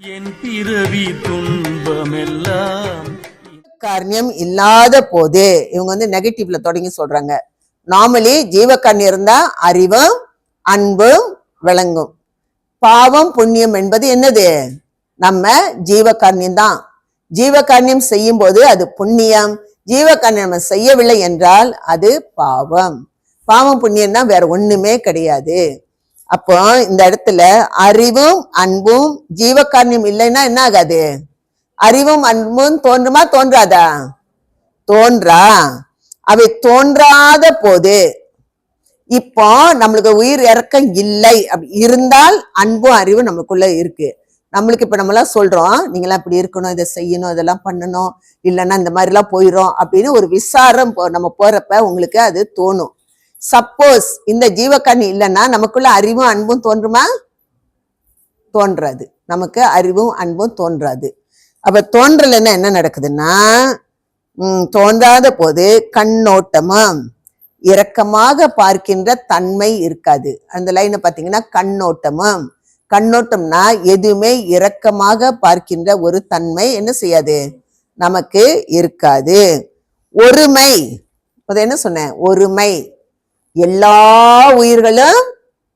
என் பிறவி துன்பமெல்லாம். காரணியம் இல்லாத போது இவங்க வந்து நெகட்டிவ்ல தொடங்கி சொல்றாங்க. நார்மலி ஜீவகாரணியம் இருந்தா அறிவும் அன்பும் விளங்கும். பாவம் புண்ணியம் என்பது என்னது? நம்ம ஜீவகாரணியம் தான். ஜீவகாரணியம் செய்யும் போது அது புண்ணியம். ஜீவகாரணியம் நம்ம செய்யவில்லை என்றால் அது பாவம். பாவம் புண்ணியம் தான் வேற ஒண்ணுமே கிடையாது. அப்போ இந்த இடத்துல அறிவும் அன்பும் ஜீவகாரணியம் இல்லைன்னா என்ன ஆகாது? அறிவும் அன்பும் தோன்றுமா தோன்றாதா? தோன்றா. அவை தோன்றாத போது இப்போ நம்மளுக்கு உயிர் இறக்கம் இல்லை. அப்படி இருந்தால் அன்பும் அறிவும் நமக்குள்ள இருக்கு. நம்மளுக்கு இப்ப நம்மளாம் சொல்றோம் நீங்களாம் இப்படி இருக்கணும் இதை செய்யணும் இதெல்லாம் பண்ணணும் இல்லைன்னா இந்த மாதிரிலாம் போயிடும் அப்படின்னு ஒரு விசாரம் போ- நம்ம போறப்ப உங்களுக்கு அது தோணும். சப்போஸ் இந்த ஜீவக்கண்ணி இல்லைன்னா நமக்குள்ள அறிவும் அன்பும் தோன்றுமா? தோன்றாது. நமக்கு அறிவும் அன்பும் தோன்றாது. அப்ப தோன்றலைன்னா என்ன நடக்குதுன்னா தோன்றாத போது கண்ணோட்டமும் இரக்கமாக பார்க்கின்ற தன்மை இருக்காது. அந்த லைனை பார்த்தீங்கன்னா கண்ணோட்டமும். கண்ணோட்டம்னா எதுவுமே இரக்கமாக பார்க்கின்ற ஒரு தன்மை என்ன செய்யாது? நமக்கு இருக்காது. ஒருமை. அது என்ன சொன்னேன்? ஒருமை. எல்லா உயிர்களும்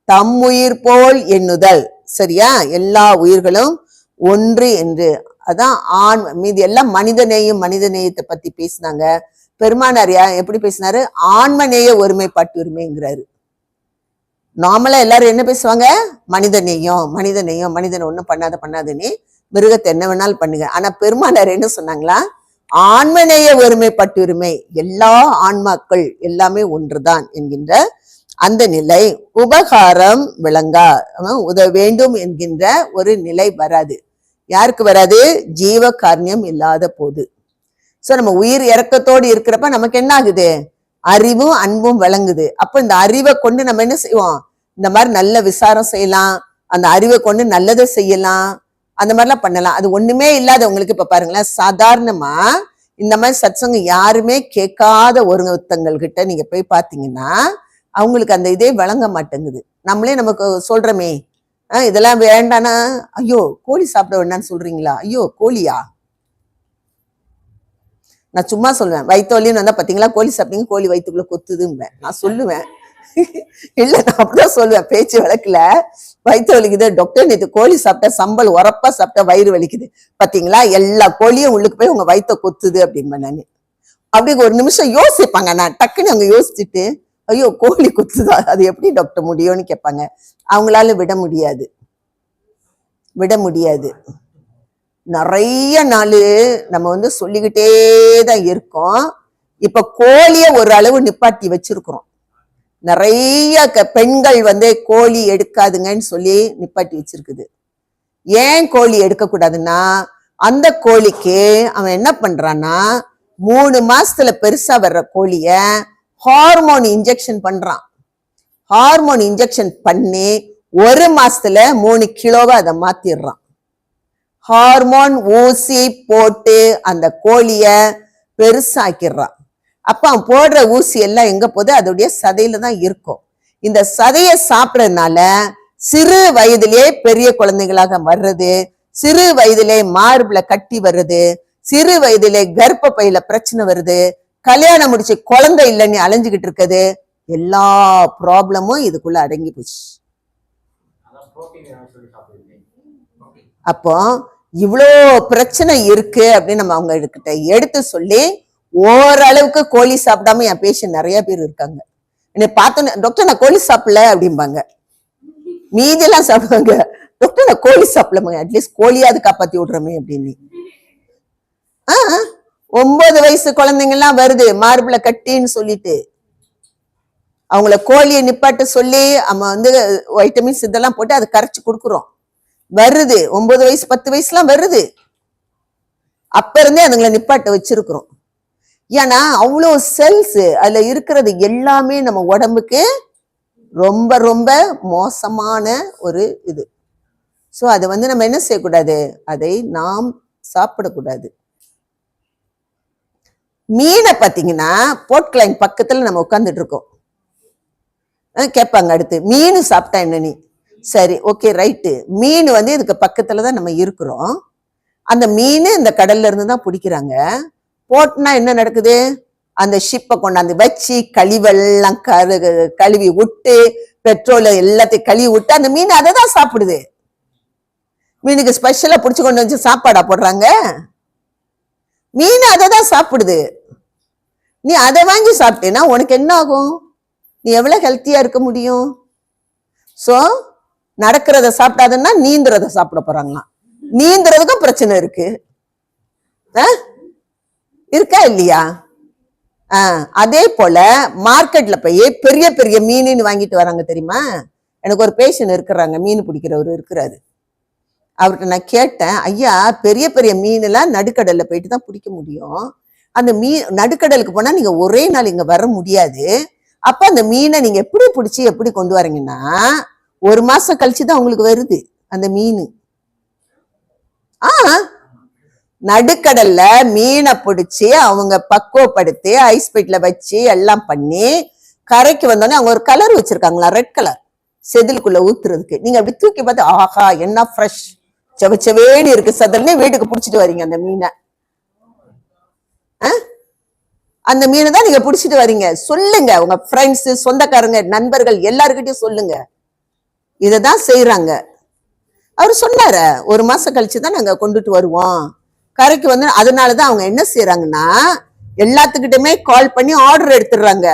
தம் உயிர் போல் எண்ணுதல். சரியா? எல்லா உயிர்களும் ஒன்று என்று. அதான் ஆண் மீதி எல்லாம் மனித நேயம் மனித நேயத்தை பத்தி பேசினாங்க. பெருமானார் யா- எப்படி பேசினாரு? ஆண்மநேய ஒருமைப்பாட்டு உரிமைங்கிறாரு நார்மலா எல்லாரும் என்ன பேசுவாங்க? மனித நேயம் மனித நேயம் மனிதனை ஒன்றும் பண்ணாத பண்ணாதுன்னு மிருகத்தை என்ன வேணாலும் பண்ணுங்க. ஆனா பெருமானார் என்ன சொன்னாங்களா? ஆன்மநேய ஒருமைப்பட்டுரிமை. எல்லா ஆன்மாக்கள் எல்லாமே ஒன்றுதான் என்கின்ற அந்த நிலை. உபகாரம் விளங்கா உதவ வேண்டும் என்கின்ற ஒரு நிலை வராது. யாருக்கு வராது? ஜீவ காரணியம் இல்லாத போது. சோ நம்ம உயிர் இறக்கத்தோடு இருக்கிறப்ப நமக்கு என்ன ஆகுது அறிவும் அன்பும் விளங்குது. அப்போ இந்த அறிவை கொண்டு நம்ம என்ன செய்வோம்? இந்த மாதிரி நல்ல விசாரம் செய்யலாம். அந்த அறிவை கொண்டு நல்லதை செய்யலாம். அந்த மாதிரிலாம் பண்ணலாம். அது ஒண்ணுமே இல்லாதவங்களுக்கு இப்ப பாருங்களேன் சாதாரணமா இந்த மாதிரி சத்சங்கம் யாருமே கேட்காத ஒருத்தங்கள் கிட்ட நீங்க போய் பாத்தீங்கன்னா அவங்களுக்கு அந்த இதே வழங்க மாட்டேங்குது. நம்மளே நமக்கு சொல்றோமே ஆஹ் இதெல்லாம் வேண்டானா ஐயோ கோழி சாப்பிட வேண்டாம்னு சொல்றீங்களா? ஐயோ கோழியா? நான் சும்மா சொல்லுவேன் வயிற்றுவலின்னு வந்தா பாத்தீங்களா கோழி சாப்பிட்டீங்க கோழி வயிற்றுக்குள்ள கொத்துதும்பேன் நான் சொல்லுவேன். இல்ல நான் அப்படிதான் சொல்லுவேன். பேச்சு வழக்குல வயிற்று வலிக்குது. டாக்டர் நேற்று கோழி சாப்பிட்டா சம்பல் உரப்பா சாப்பிட்டா வயிறு வலிக்குது. பாத்தீங்களா? எல்லா கோழியும் உள்ளுக்கு போய் உங்க வயிற்ற கொத்துது அப்படிம்பேன் நான். அப்படி ஒரு நிமிஷம் யோசிப்பாங்க. நான் டக்குன்னு அவங்க யோசிச்சுட்டு ஐயோ கோழி குத்துதா? அது எப்படி டாக்டர் முடியும்னு கேட்பாங்க. அவங்களால விட முடியாது. விட முடியாது. நிறைய நாள் நம்ம வந்து சொல்லிக்கிட்டே தான் இருக்கோம். இப்ப கோழிய ஒரு அளவு நிப்பாட்டி வச்சிருக்கிறோம். நிறைய க- பெண்கள் வந்து கோழி எடுக்காதுங்கன்னு சொல்லி நிப்பாட்டி வச்சிருக்குது. ஏன் கோழி எடுக்கக்கூடாதுன்னா அந்த கோழிக்கு அவன் என்ன பண்றான்னா மூணு மாசத்துல பெருசா வர்ற கோழிய ஹார்மோன் இன்ஜெக்ஷன் பண்றான். ஹார்மோன் இன்ஜெக்ஷன் பண்ணி ஒரு மாசத்துல மூணு கிலோவை அதை மாத்திடுறான். ஹார்மோன் ஊசி போட்டு அந்த கோழிய பெருசாக்கிடுறான். அப்ப அவன் போடுற ஊசி எல்லாம் எங்க போகுது? அதோடைய சதையில தான் இருக்கும். இந்த சதையை சாப்பிடறதுனால சிறு வயதிலே பெரிய குழந்தைகளாக வர்றது சிறு வயதிலே மார்புல கட்டி வர்றது சிறு வயதிலே கர்ப்ப பையில பிரச்சனை வருது கல்யாணம் முடிச்சு குழந்தை இல்லைன்னு அலைஞ்சுகிட்டு இருக்குது எல்லா ப்ராப்ளமும் இதுக்குள்ள அடங்கி போச்சு. அப்போ இவ்வளோ பிரச்சனை இருக்கு அப்படின்னு நம்ம அவங்க கிட்ட எடுத்து சொல்லி ஓரளவுக்கு கோழி சாப்பிடாம என் பேஷண்ட் நிறைய பேர் இருக்காங்க. என்னை பார்த்தோன்னே டாக்டர் நான் கோழி சாப்பிடல அப்படிம்பாங்க. மீதியெல்லாம் சாப்பிடுவாங்க. டாக்டர் நான் கோழி சாப்பிடலமாங்க அட்லீஸ்ட் கோழியாவது காப்பாத்தி விடுறோமே அப்படின்னு. ஆ ஒன்பது வயசு குழந்தைங்க எல்லாம் வருது மார்பிள கட்டின்னு சொல்லிட்டு. அவங்கள கோழியை நிப்பாட்ட சொல்லி நம்ம வந்து வைட்டமின்ஸ் இதெல்லாம் போட்டு அதை கரைச்சு கொடுக்குறோம். வருது ஒன்பது வயசு பத்து வயசுலாம் வருது. அப்ப இருந்தே அதுங்களை நிப்பாட்ட வச்சிருக்கிறோம். ஏன்னா அவ்வளோ செல்ஸ் அதுல இருக்கிறது எல்லாமே நம்ம உடம்புக்கு ரொம்ப ரொம்ப மோசமான ஒரு இது. ஸோ அதை வந்து நம்ம என்ன செய்யக்கூடாது? அதை நாம் சாப்பிடக்கூடாது. மீனை பார்த்தீங்கன்னா போட்கிளைன் பக்கத்தில் நம்ம உட்காந்துட்டு இருக்கோம் கேட்பாங்க அடுத்து மீன் சாப்பிட்டா என்ன நீ? சரி ஓகே ரைட்டு மீன் வந்து இதுக்கு பக்கத்தில் தான் நம்ம இருக்கிறோம். அந்த மீன் இந்த கடல்ல இருந்து தான் பிடிக்கிறாங்க. போட்டுனா என்ன நடக்குது? அந்த ஷிப்பை கொண்டாந்து வச்சு கழிவெல்லாம் கரு கழுவி விட்டு பெட்ரோல் எல்லாத்தையும் கழுவி விட்டு அந்த மீன் அதை தான் சாப்பிடுது. மீனுக்கு ஸ்பெஷலா பிடிச்சி கொண்டு வந்து சாப்பாடா போடுறாங்க? மீன் அதை தான் சாப்பிடுது. நீ அதை வாங்கி சாப்பிட்டேன்னா உனக்கு என்ன ஆகும்? நீ எவ்வளவு ஹெல்த்தியா இருக்க முடியும்? சோ நடக்கிறத சாப்பிடாதுன்னா நீந்துறத சாப்பிட போறாங்களாம். நீந்துறதுக்கும் பிரச்சனை இருக்கு. ஆ? இருக்கா இல்லையா? ஆ, அதே போல மார்க்கெட்ல போய் பெரிய பெரிய மீனுன்னு வாங்கிட்டு வராங்க தெரியுமா? எனக்கு ஒரு பேஷண்ட் இருக்கிறாங்க மீன் பிடிக்கிறவர் இருக்கிறாரு. அவர்கிட்ட நான் கேட்டேன் ஐயா பெரிய பெரிய மீனெல்லாம் நடுக்கடல்ல போயிட்டு தான் பிடிக்க முடியும். அந்த மீன் நடுக்கடலுக்கு போனா நீங்க ஒரே நாள் இங்க வர முடியாது. அப்ப அந்த மீனை நீங்க எப்படி பிடிச்சி எப்படி கொண்டு வரீங்கன்னா ஒரு மாசம் கழிச்சு தான் உங்களுக்கு வருது அந்த மீன். ஆ நடுக்கடல்ல மீனை பிடிச்சி அவங்க பக்குவப்படுத்தி ஐஸ் பெட்டில வச்சு எல்லாம் பண்ணி கரைக்கு வந்தோடனே அவங்க ஒரு கலர் வச்சிருக்காங்களா? ரெட் கலர் செதிலுக்குள்ள ஊத்துறதுக்கு. நீங்க அப்படி தூக்கி பார்த்து ஆஹா என்ன ஃப்ரெஷ் செவச்சவேன்னு இருக்கு சதல்னே வீட்டுக்கு பிடிச்சிட்டு வரீங்க அந்த மீனை. ஆ? அந்த மீனை தான் நீங்க பிடிச்சிட்டு வரீங்க. சொல்லுங்க. உங்க ஃப்ரெண்ட்ஸ் சொந்தக்காரங்க நண்பர்கள் எல்லாருக்கிட்டையும் சொல்லுங்க. இததான் செய்யறாங்க அவர் சொன்னார ஒரு மாசம் கழிச்சு தான் நாங்க கொண்டுட்டு வருவோம். கரைக்கு வந்து அதனாலதான் அவங்க என்ன செய்யறாங்கன்னா எல்லாத்துக்கிட்டுமே கால் பண்ணி ஆர்டர் எடுத்துடுறாங்க.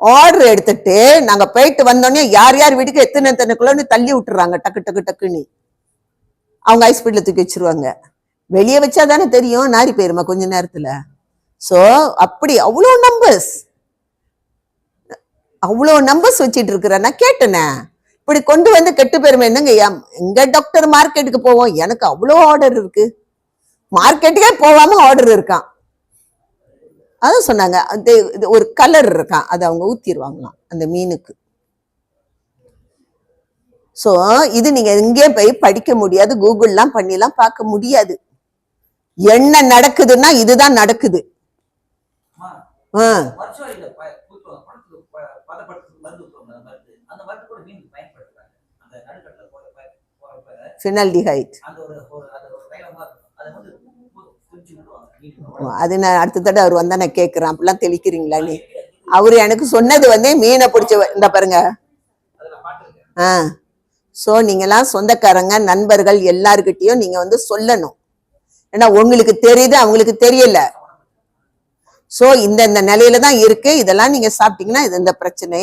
ஆர்டர் எடுத்துட்டு நாங்க போயிட்டு வந்தோடனே யார் யார் வீட்டுக்கு எத்தனை எத்தனை கிலோன்னு தள்ளி விட்டுறாங்க டக்கு டக்கு டக்குன்னு. அவங்க ஹாஸ்பிட்டல தூக்கி வச்சிருவாங்க. வெளியே வச்சா தானே தெரியும் நாரி போயிருமா கொஞ்ச நேரத்துல. சோ அப்படி அவ்வளோ நம்பர்ஸ் அவ்வளோ நம்பர்ஸ் வச்சிட்டு இருக்கிறேன். நான் கேட்டேனே. இப்படி கொண்டு வந்து கெட்டு போயிருமே. என்னங்க எங்க டாக்டர் மார்க்கெட்டுக்கு போவோம்? எனக்கு அவ்வளோ ஆர்டர் இருக்கு. மார்க்கெட்டுக்கே போகாம ஆர்டர் இருக்கான். அதான் சொன்னாங்க. அது இது ஒரு கலர் இருக்கான். அதை அவங்க ஊத்திடுவாங்களாம் அந்த மீனுக்கு. சோ இது நீங்க எங்கேயும் போய் படிக்க முடியாது. கூகுள்லாம் பண்ணிலாம் பார்க்க முடியாது. என்ன நடக்குதுன்னா இதுதான் நடக்குது. ஆ, வருஷம் இல்ல, ப- ஊத்துவாங்க. பணத்துக்கு ப- பதப்படுத்துறதுக்கு மருந்து ஊத்துவாங்க, அந்த மருந்து. அந்த மருந்து கூட மீனுக்கு பயன்படுத்துறாங்க. அந்த நடுக்கடல்ல போற ப- போறப்ப ஃபினால்டிஹைட் அந்த ஒரு ஒரு- அது ஒரு தைலமா இருக்கும். அதை வந்து ஊ- குடிச்சு விடுவாங்க மீனுக்கு. அது நான் அடுத்த தடவை அவர் வந்தா நான் கேட்கிறேன் அப்படிலாம் தெளிக்கிறீங்களா நீ? அவரு எனக்கு சொன்னது வந்து மீனை பிடிச்ச இந்த பாருங்க. ஆ. ஸோ நீங்களாம் சொந்தக்காரங்க நண்பர்கள் எல்லாருக்கிட்டையும் நீங்க வந்து சொல்லணும். ஏன்னா உங்களுக்கு தெரியுது அவங்களுக்கு தெரியல. ஸோ இந்த இந்த நிலையில தான் இருக்கு. இதெல்லாம் நீங்க சாப்பிட்டீங்கன்னா இது இந்த பிரச்சனை.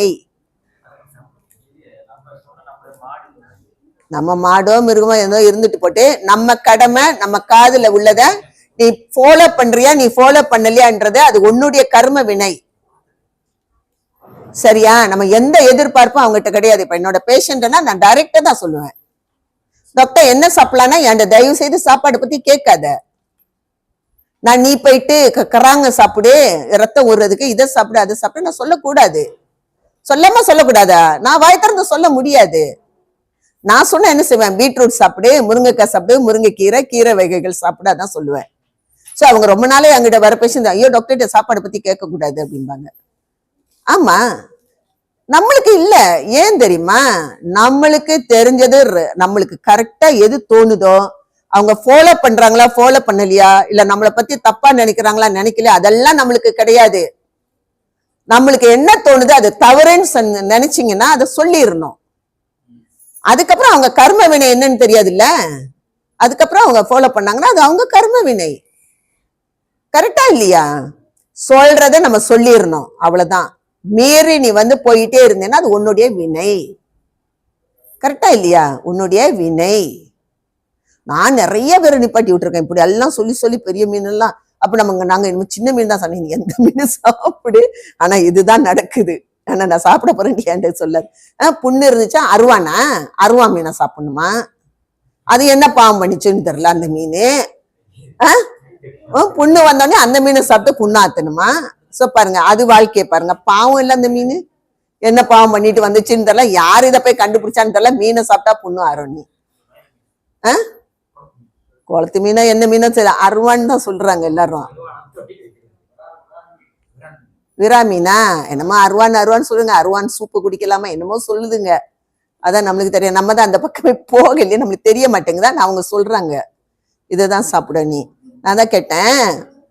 நம்ம மாடோ மிருகமோ ஏதோ இருந்துட்டு போட்டு நம்ம கடமை நம்ம காதுல உள்ளத நீ ஃபாலோ பண்றியா நீ ஃபாலோ பண்ணலையான்றது அது உன்னுடைய கர்ம வினை. சரியா? நம்ம எந்த எதிர்பார்ப்பும் அவங்ககிட்ட கிடையாது. இப்ப என்னோட பேஷண்ட்னா நான் டைரக்டா தான் சொல்லுவேன். டாக்டர் என்ன சாப்பிடலாம்னா என்கிட்ட தயவு செய்து சாப்பாடு பத்தி கேட்காத. நான் நீ போயிட்டு க- கராங்க சாப்பிடு ரத்தம் ஊறுறதுக்கு இதை சாப்பிடு அதை சாப்பிடு நான் சொல்லக்கூடாது. சொல்லாம சொல்லக்கூடாதா? நான் வாய் திறந்து சொல்ல முடியாது. நான் சொன்னா என்ன செய்வேன்? பீட்ரூட் சாப்பிடு முருங்கைக்காய் சாப்பிடு முருங்கைக்கீரை கீரை வகைகள் சாப்பிட தான் சொல்லுவேன். ஸோ அவங்க ரொம்ப நாளே அங்கிட்ட வர பேசுங்க ஐயோ டாக்டர்கிட்ட சாப்பாடு பத்தி கேட்கக்கூடாது அப்படிம்பாங்க. ஆமா. நம்மளுக்கு இல்ல. ஏன் தெரியுமா? நம்மளுக்கு தெரிஞ்சது நம்மளுக்கு கரெக்டா எது தோணுதோ அவங்க ஃபாலோ பண்றாங்களா ஃபாலோ பண்ணலையா இல்ல நம்மளை பத்தி தப்பா நினைக்கிறாங்களா நினைக்கல அதெல்லாம் நம்மளுக்கு கிடையாது. நம்மளுக்கு என்ன தோணுது அது தவறுன்னு சொன்ன- நினைச்சீங்கன்னா அதை சொல்லிடணும். அதுக்கப்புறம் அவங்க கர்ம வினை என்னன்னு தெரியாதுல்ல? அதுக்கப்புறம் அவங்க ஃபாலோ பண்ணாங்கன்னா அது அவங்க கர்ம வினை. கரெக்டா இல்லையா? சொல்றத நம்ம சொல்லிடணும். அவ்வளவுதான். மீறி நீ வந்து போயிட்டே இருந்தேன்னா அது உன்னுடைய வினை. கரெக்டா இல்லையா? உன்னுடைய வினை. நான் நிறைய பேர் நிப்பாட்டி விட்டுருக்கேன். இப்படி எல்லாம் சொல்லி சொல்லி பெரிய மீன் எல்லாம் அப்ப நம்ம நாங்க இனிமே சின்ன மீன் தான் சொன்னீங்க நீ எந்த மீன் சாப்பிடு. ஆனா இதுதான் நடக்குது. ஆனா நான் சாப்பிட போகிறேன் நீ சொல்லாது ஆஹ் புண்ணு இருந்துச்சா? அருவானா? அருவா மீனை சாப்பிடணுமா? அது என்ன பாவம் பண்ணிச்சுன்னு தெரியல அந்த மீன். ஆஹ் புண்ணு வந்தோடனே அந்த மீனை சாப்பிட்டு புண்ணு ஸோ பாருங்க அது வாழ்க்கையை பாருங்க. பாவம் இல்லை அந்த மீன். என்ன பாவம் பண்ணிட்டு வந்துச்சுன்னு தெரியல. யார் இதை போய் கண்டுபிடிச்சான்னு தெரியல. மீனை சாப்பிட்டா புண்ணு ஆறும் ஆ? ஆஹ் குளத்து மீனா என்ன மீனோ சரி அருவான்னு தான் சொல்றாங்க எல்லாரும். விரா மீனா என்னமோ அருவான் அருவான்னு சொல்லுங்க. அருவான் சூப்பு குடிக்கலாமா? என்னமோ சொல்லுதுங்க. அதான் நம்மளுக்கு தெரியும். நம்ம தான் அந்த பக்கமே போகலையே நம்மளுக்கு தெரிய மாட்டேங்குதா? அவங்க சொல்றாங்க. இதுதான் சாப்பிட நீ. நான் தான் கேட்டேன்.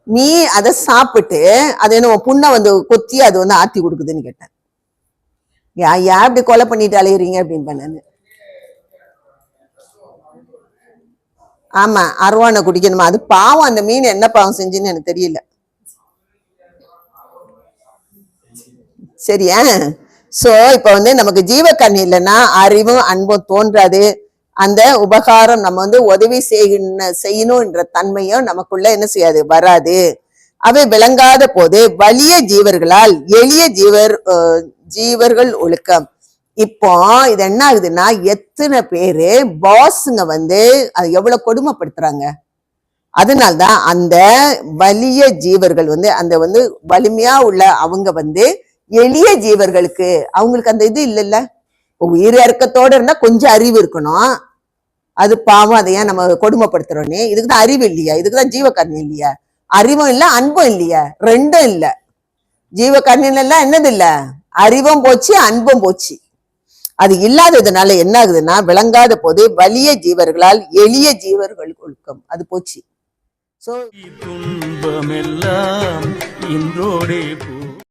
நீ அதை சாப்பிட்டு அது என்ன புண்ணை வந்து கொத்தி அது வந்து ஆத்தி கொடுக்குதுன்னு கேட்டேன். யா யா இப்படி கொலை பண்ணிட்டு அலையுறீங்க அப்படின்னு பண்ணு ஆமா அருவானை குடிக்கணுமா? அது பாவம். அந்த மீன் என்ன பாவம் செஞ்சுன்னு எனக்கு தெரியல. சரியா? சோ இப்ப வந்து நமக்கு ஜீவக்கண் இல்லைன்னா அறிவும் அன்பும் தோன்றாது. அந்த உபகாரம் நம்ம வந்து உதவி செய்யணும் செய்யணும்ன்ற தன்மையும் நமக்குள்ள என்ன செய்யாது? வராது. அவை விளங்காத போது வலிய ஜீவர்களால் எளிய ஜீவர் ஜீவர்கள் ஒழுக்கம். இப்போ இது என்ன ஆகுதுன்னா எத்தனை பேரு பாஸுங்க வந்து அது எவ்வளவு கொடுமைப்படுத்துறாங்க? அதனால்தான் அந்த வலிய ஜீவர்கள் வந்து அந்த வந்து வலிமையா உள்ள அவங்க வந்து எளிய ஜீவர்களுக்கு அவங்களுக்கு அந்த இது இல்லைல்ல? உயிர் இறக்கத்தோட இருந்தா கொஞ்சம் அறிவு இருக்கணும். அது பாவம் அதை ஏன் நம்ம கொடுமைப்படுத்துறோன்னே இதுக்கு தான் அறிவு இல்லையா. இதுக்கு தான் ஜீவகர்ணி இல்லையா. அறிவும் இல்ல அன்பும் இல்லையா. ரெண்டும் இல்ல. ஜீவகர்ணில என்னது இல்ல? அறிவும் போச்சு அன்பும் போச்சு. அது இல்லாததுனால என்ன ஆகுதுன்னா விளங்காத போது வலிய ஜீவர்களால் எளிய ஜீவர்கள் ஒழுக்கம். அது போச்சு. சோ துன்பமெல்லாம் இன்றோடே போ